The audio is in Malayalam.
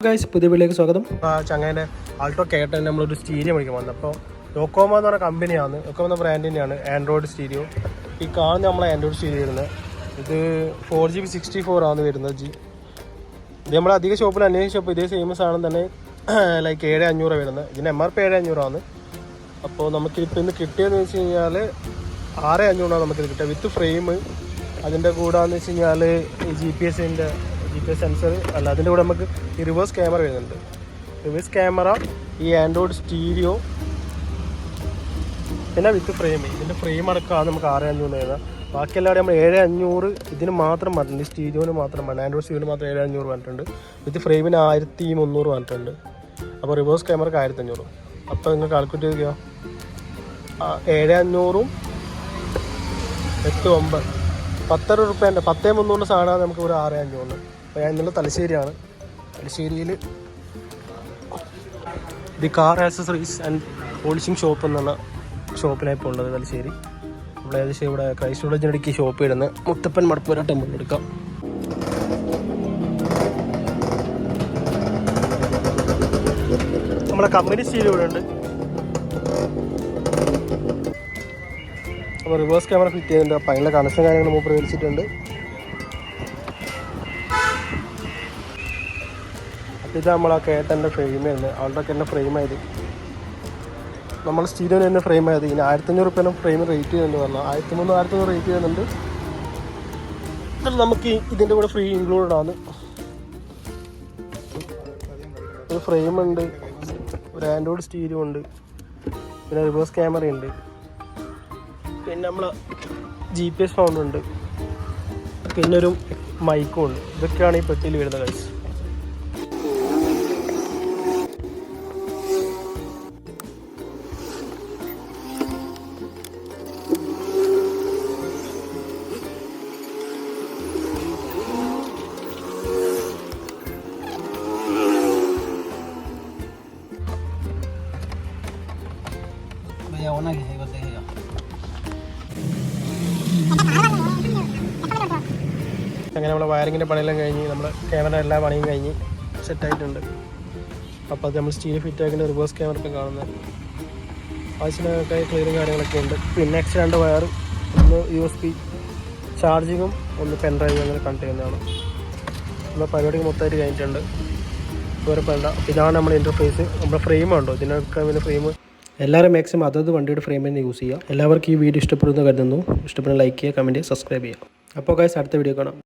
ഗൈസ് പുതിയ സ്വാഗതം. ചങ്ങേന്റെ ആൾട്ടോ കേട്ടൻ നമ്മളൊരു സ്റ്റീരിയോ മേടിക്കാൻ വന്നത് അപ്പോൾ ഡോക്കോമ എന്ന് പറഞ്ഞ കമ്പനിയാണ് ഡോക്കോമോ എന്ന ബ്രാൻഡിന്റെയാണ് ആൻഡ്രോയിഡ് സ്റ്റീരിയോ ഈ കാണുന്ന നമ്മളെ ആൻഡ്രോയിഡ് സ്റ്റീരിയോ വരുന്നത്. ഇത് four G B sixty four ആണ് വരുന്നത് ജി. ഇത് നമ്മൾ അധിക ഷോപ്പിൽ അന്വേഷിച്ച ഷോപ്പ് ഇതേ സെയിം സാധനം തന്നെ ലൈക്ക് ഏഴ് അഞ്ഞൂറ് വരുന്നത്. ഇതിന് എം ആർ പി ഏഴ് അഞ്ഞൂറാണ് അപ്പോൾ നമുക്ക് ഇപ്പോൾ ഇന്ന് കിട്ടിയതെന്ന് വെച്ച് കഴിഞ്ഞാൽ ആറ് അഞ്ഞൂറാണ് നമുക്കിത് കിട്ടുക വിത്ത് ഫ്രെയിം അതിന്റെ കൂടാന്ന് വെച്ച് കഴിഞ്ഞാൽ ഈ ജി പി എസിന്റെ ജി പി എസ് സെൻസർ അല്ല അതിന്റെ കൂടെ നമുക്ക് ഈ റിവേഴ്സ് ക്യാമറ വരുന്നുണ്ട്. റിവേഴ്സ് ക്യാമറ ഈ ആൻഡ്രോയിഡ് സ്റ്റീരിയോ പിന്നെ വിത്ത് ഫ്രെയിം ഇതിന്റെ ഫ്രെയിം അടക്കമാണ് നമുക്ക് ആറ് അഞ്ഞൂറ് വരുന്നത് ബാക്കി എല്ലാവരും നമ്മൾ ഏഴ് അഞ്ഞൂറ് ഇതിന് മാത്രം പറഞ്ഞിട്ടുണ്ട്. സ്റ്റീരിയോന് മാത്രം പറഞ്ഞു ആൻഡ്രോയിഡ് സ്റ്റീരിയോന് മാത്രം ഏഴ് അഞ്ഞൂറ് പറഞ്ഞിട്ടുണ്ട്. വിത്ത് ഫ്രെയിമിന് ആയിരത്തി മുന്നൂറ് പറഞ്ഞിട്ടുണ്ട്. അപ്പോൾ റിവേഴ്സ് ക്യാമറക്ക് ആയിരത്തി അഞ്ഞൂറ്. അപ്പോൾ നിങ്ങൾ കാൽക്കുലേറ്റ് ചെയ്യുക ഏഴ് അഞ്ഞൂറും എട്ട് ഒമ്പത്. പത്തര റുപ്യേന്റെ പത്തേ മുന്നൂറിന്റെ സാധനമാണ് നമുക്ക് ഒരു ആറ് അഞ്ഞൂറിന്. അപ്പോൾ ഞാൻ ഇന്നലെ തലശ്ശേരിയാണ്. തലശ്ശേരിയിൽ the car accessories and polishing shop എന്നുള്ള ഷോപ്പിലാണ് ഇപ്പോൾ ഉള്ളത് തലശ്ശേരി. ഇവിടെ ഏകദേശം ഇവിടെ ക്രൈസ്റ്റ് കോളേജിനടുക്ക് ഷോപ്പ് ഇടുന്ന. മുത്തപ്പൻ മടപ്പുര ടെമ്പിൾ എടുക്കാം. നമ്മുടെ കമ്പനി സ്റ്റീൽ ഇവിടെ ഉണ്ട്. അപ്പോൾ റിവേഴ്സ് ക്യാമറ ഫിറ്റ് ചെയ്യുന്നുണ്ട് അപ്പോൾ അതിന്റെ കണക്ഷൻ കാര്യങ്ങൾ മൂപ്പർ മേടിച്ചിട്ടുണ്ട് ഇത് ആ കേട്ടന്റെ ഫ്രെയിം വരുന്നത് ആളുടെ എന്റെ ഫ്രെയിം ആയത്. നമ്മൾ സ്റ്റീരിയോ തന്നെ ഫ്രെയിം ആയത്. ഇനി ആയിരത്തഞ്ഞൂറ് റുപ്യാണ് ഫ്രെയിം റേറ്റ് ചെയ്യുന്നുണ്ട് പറഞ്ഞു ആയിരത്തി മൂന്ന് ആയിരത്തഞ്ഞൂറ് റേറ്റ് ചെയ്യുന്നുണ്ട് നമുക്ക് ഇതിന്റെ കൂടെ ഫ്രീ ഇൻക്ലൂഡഡ് ആണ്. ഒരു ഫ്രെയിം ഉണ്ട്. ഒരു ആൻഡ്രോയിഡ് സ്റ്റീരിയോ ഉണ്ട്. പിന്നെ റിവേഴ്സ് ക്യാമറ ഉണ്ട്. പിന്നെ നമ്മൾ ജി പി എസ് ഫോണുണ്ട് പിന്നൊരു മൈക്കും ഉണ്ട്. ഇതൊക്കെയാണ് ഈ പെട്ടിയിൽ വരുന്ന കൈസ് যাবো নাকি এবার দেখে যাও അങ്ങനെ നമ്മൾ വയറിങ്ങിന്റെ പണിയെല്ലാം കഴിഞ്ഞ് നമ്മൾ ക്യാമറ എല്ലാ പണിയും കഴിഞ്ഞ് സെറ്റായിട്ടുണ്ട് അപ്പോൾ അത് നമ്മൾ സ്റ്റീൽ ഫിറ്റ് ആക്കിന്റെ റിവേഴ്സ് ക്യാമറ ഒക്കെ കാണുന്നത്. ആവശ്യത്തിനൊക്കെ ക്ലിയറും കാര്യങ്ങളൊക്കെ ഉണ്ട്. പിന്നെ എക്സ്ട്രാ രണ്ട് വയറും ഒന്ന് യു എസ് പി ചാർജിങ്ങും ഒന്ന് പെൻ ഡ്രൈവ് അങ്ങനെ കണക്ട് ചെയ്യുന്നതാണ്. നമ്മൾ പരിപാടി മൊത്തമായിട്ട് കഴിഞ്ഞിട്ടുണ്ട്. വേറെ വേണ്ട ഇതാണ് നമ്മുടെ ഇന്റർഫേസ് നമ്മുടെ ഫ്രെയിമുണ്ടോ ഇതിനൊക്കെ ഫ്രെയിം എല്ലാവരും മാക്സിമം അതത് വണ്ടിയുടെ ഫ്രെയിം തന്നെ യൂസ് ചെയ്യുക. എല്ലാവർക്കും ഈ വീഡിയോ ഇഷ്ടപ്പെടുന്നു കരുതുന്നു. ഇഷ്ടപ്പെടുന്ന ലൈക്ക് ചെയ്യുക കമന്റ് ചെയ്യുക സബ്സ്ക്രൈബ് ചെയ്യുക. അപ്പോൾ ഗൈസ് അടുത്ത വീഡിയോ കാണാം.